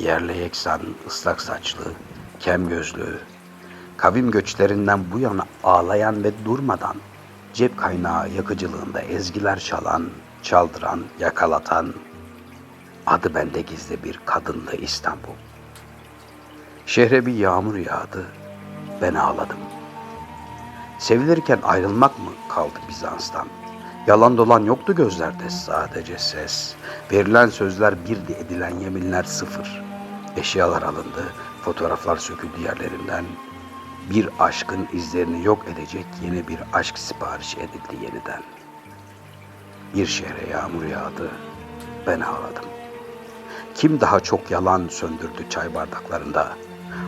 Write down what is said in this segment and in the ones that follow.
Yerle yeksan, ıslak saçlı, kem gözlü, kavim göçlerinden bu yana ağlayan ve durmadan cep kaynağı yakıcılığında ezgiler çalan, çaldıran, yakalatan, adı bende gizli bir kadındı İstanbul. Şehre bir yağmur yağdı, ben ağladım. Sevilirken ayrılmak mı kaldı Bizans'tan? Yalan dolan yoktu gözlerde sadece ses. Verilen sözler birdi edilen yeminler sıfır. Eşyalar alındı, fotoğraflar söküldü yerlerinden. Bir aşkın izlerini yok edecek yeni bir aşk sipariş edildi yeniden. Bir şehre yağmur yağdı, ben ağladım. Kim daha çok yalan söndürdü çay bardaklarında?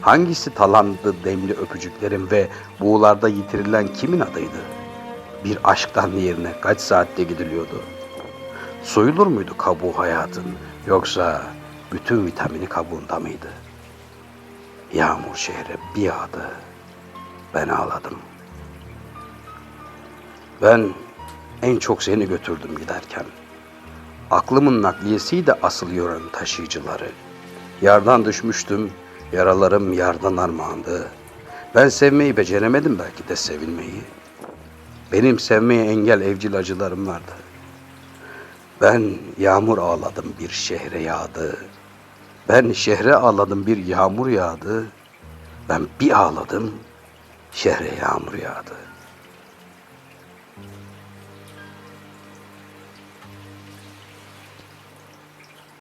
Hangisi talandı demli öpücüklerin ve buğularda yitirilen kimin adıydı? Bir aşktan yerine kaç saatte gidiliyordu? Soyulur muydu kabuğu hayatın yoksa bütün vitamini kabuğunda mıydı? Yağmur şehre bir yağdı. Ben ağladım. Ben en çok seni götürdüm giderken. Aklımın nakliyesiydi asıl yoranın taşıyıcıları. Yardan düşmüştüm, yaralarım yardan armağandı. Ben sevmeyi beceremedim belki de sevilmeyi. Benim sevmeye engel evcil acılarım vardı. Ben yağmur ağladım bir şehre yağdı. Ben şehre ağladım bir yağmur yağdı. Ben bir ağladım şehre yağmur yağdı.